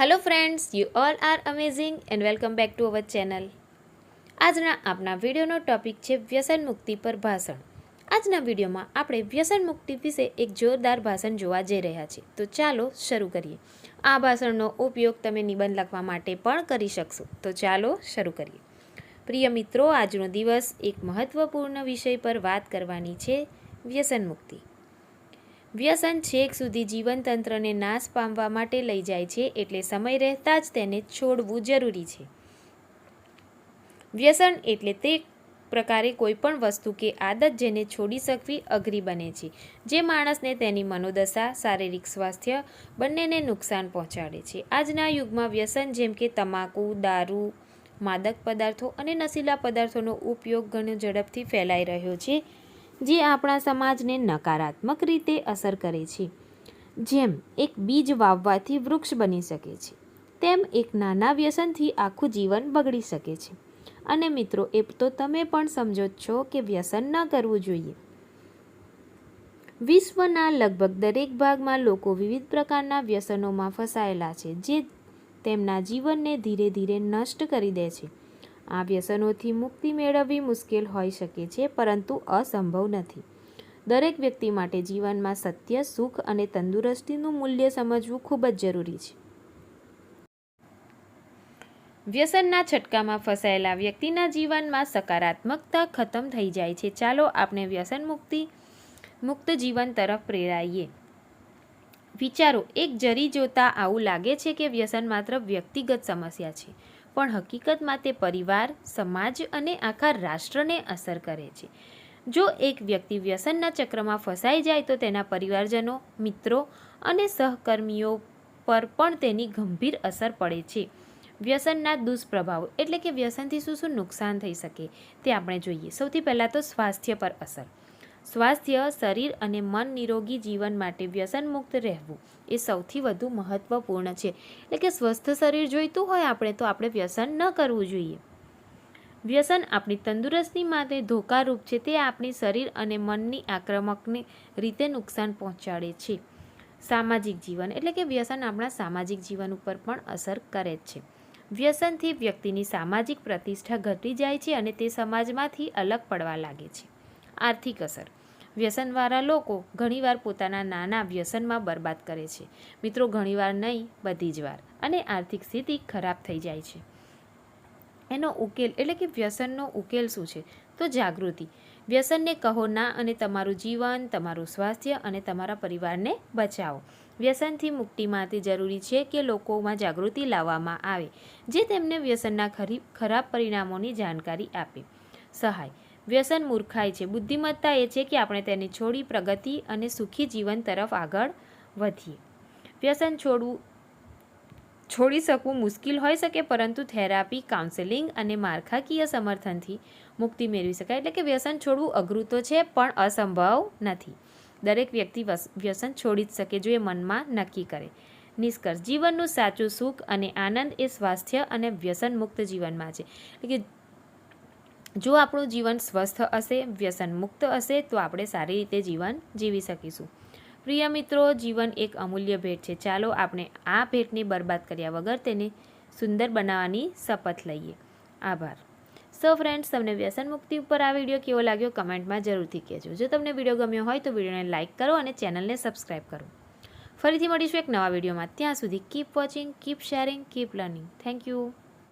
Hello friends you all are amazing and welcome back to our channel આજના આપના વિડીયોનો topic છે વ્યસન મુક્તિ પર ભાષણ. આજના વિડીયોમાં આપણે વ્યસન મુક્તિ વિશે એક જોરદાર ભાષણ જોવા જઈ રહ્યા છીએ. તો ચાલો શરૂ કરીએ. આ ભાષણનો ઉપયોગ તમે નિબંધ લખવા માટે પણ કરી શકશો. તો ચાલો શરૂ કરીએ. પ્રિય મિત્રો, આજનો દિવસ એક મહત્વપૂર્ણ વિષય પર વાત કરવાની છે વ્યસન મુક્તિ. વ્યસન છેક સુધી જીવનતંત્રને નાશ પામવા માટે લઈ જાય છે એટલે સમય રહેતા જ તેને છોડવું જરૂરી છે. વ્યસન એટલે તે પ્રકારે કોઈ પણ વસ્તુ કે આદત જેને છોડી શકવી અઘરી બને છે, જે માણસને તેની મનોદશા, શારીરિક સ્વાસ્થ્ય બંનેને નુકસાન પહોંચાડે છે. આજના યુગમાં વ્યસન જેમ કે તમાકુ, દારૂ, માદક પદાર્થો અને નશીલા પદાર્થોનો ઉપયોગ ઘણો ઝડપથી ફેલાઈ રહ્યો છે. જે આપણા સમાજને નકારાત્મક રીતે અસર કરે છે. જેમ એક બીજ વાવવાથી વૃક્ષ બની શકે છે, તેમ એક નાના વ્યસનથી આખું જીવન બગડી શકે છે. અને મિત્રો, એ તો તમે પણ સમજો છો કે વ્યસન ન કરવું જોઈએ. વિશ્વના લગભગ દરેક ભાગમાં લોકો વિવિધ પ્રકારના વ્યસનોમાં ફસાયેલા છે, જે તેમના જીવનને ધીરે ધીરે નષ્ટ કરી દે છે. આ વ્યસનોથી મુક્તિ મેળવવી મુશ્કેલ હોઈ શકે છે, પરંતુ અસંભવ નથી. દરેક વ્યક્તિ માટે જીવનમાં સત્ય, સુખ અને તંદુરસ્તીનું મૂલ્ય સમજવું ખૂબ જ જરૂરી છે. વ્યસનના છટકામાં ફસાયેલા વ્યક્તિના જીવનમાં સકારાત્મકતા ખતમ થઈ જાય છે. ચાલો આપણે વ્યસન મુક્તિ, મુક્ત જીવન તરફ પ્રેરાઈએ. વિચારો, એક જરી જોતા આવું લાગે છે કે વ્યસન માત્ર વ્યક્તિગત સમસ્યા છે. પણ હકીકતમાં તે પરિવાર, સમાજ અને આખા રાષ્ટ્રને અસર કરે છે. જો એક વ્યક્તિ વ્યસનના ચક્રમાં ફસાઈ જાય તો તેના પરિવારજનો, મિત્રો અને સહકર્મીઓ પર પણ તેની ગંભીર અસર પડે છે. વ્યસનના દુષ્પ્રભાવો એટલે કે વ્યસનથી શું શું નુકસાન થઈ શકે તે આપણે જોઈએ. સૌથી પહેલાં તો સ્વાસ્થ્ય પર અસર. સ્વાસ્થ્ય, શરીર અને મન નિરોગી જીવન માટે વ્યસન મુક્ત રહેવું એ સૌથી વધુ મહત્ત્વપૂર્ણ છે. એટલે કે સ્વસ્થ શરીર જોઈતું હોય આપણે તો આપણે વ્યસન ન કરવું જોઈએ. વ્યસન આપણી તંદુરસ્તી માટે ધોકારૂપ છે. તે આપણી શરીર અને મનની આક્રમકની રીતે નુકસાન પહોંચાડે છે. સામાજિક જીવન એટલે કે વ્યસન આપણા સામાજિક જીવન ઉપર પણ અસર કરે છે. વ્યસનથી વ્યક્તિની સામાજિક પ્રતિષ્ઠા ઘટી જાય છે અને તે સમાજમાંથી અલગ પડવા લાગે છે. આર્થિક અસર. વ્યસનવાળા લોકો ઘણીવાર પોતાના નાના વ્યસનમાં બરબાદ કરે છે. મિત્રો, ઘણીવાર નહીં, બધી જ વાર. અને આર્થિક સ્થિતિ ખરાબ થઈ જાય છે. એનો ઉકેલ, એટલે કે વ્યસનનો ઉકેલ શું છે? તો જાગૃતિ. વ્યસનને કહો ના અને તમારું જીવન, તમારું સ્વાસ્થ્ય અને તમારા પરિવારને બચાવો. વ્યસનથી મુક્તિ માટે જરૂરી છે કે લોકોમાં જાગૃતિ લાવવામાં આવે, જે તેમને વ્યસનના ખરી, ખરાબ પરિણામોની જાણકારી આપે. સહાય. વ્યસન મૂર્ખાય છે. બુદ્ધિમત્તા એ છે કે આપણે તેને છોડી પ્રગતિ અને સુખી જીવન તરફ આગળ વધીએ. વ્યસન છોડવું, છોડી શકવું મુશ્કેલ હોઈ શકે, પરંતુ થેરાપી, કાઉન્સેલિંગ અને માળખાકીય સમર્થનથી મુક્તિ મેળવી શકાય. એટલે કે વ્યસન છોડવું અઘરું તો છે, પણ અસંભવ નથી. દરેક વ્યક્તિ વ્યસન છોડી જ શકે જો એ મનમાં નક્કી કરે. નિષ્કર્ષ, જીવનનું સાચું સુખ અને આનંદ એ સ્વાસ્થ્ય અને વ્યસન મુક્ત જીવનમાં છે. એટલે કે જો આપણું જીવન સ્વસ્થ હશે, વ્યસન મુક્ત હશે, તો આપણે સારી રીતે જીવન જીવી શકીશું. પ્રિય મિત્રો, જીવન એક અમૂલ્ય ભેટ છે. ચાલો આપણે આ ભેટને બરબાદ કર્યા વગર તેને સુંદર બનાવવાની શપથ લઈએ. આભાર. સો ફ્રેન્ડ્સ તમને વ્યસન મુક્તિ ઉપર આ વીડિયો કેવો લાગ્યો કમેન્ટમાં જરૂરથી કહેજો. જો તમને વીડિયો ગમ્યો હોય તો વિડીયોને લાઇક કરો અને ચેનલને સબસ્ક્રાઈબ કરો. ફરીથી મળીશું એક નવા વિડીયોમાં. ત્યાં સુધી keep watching keep sharing keep learning thank you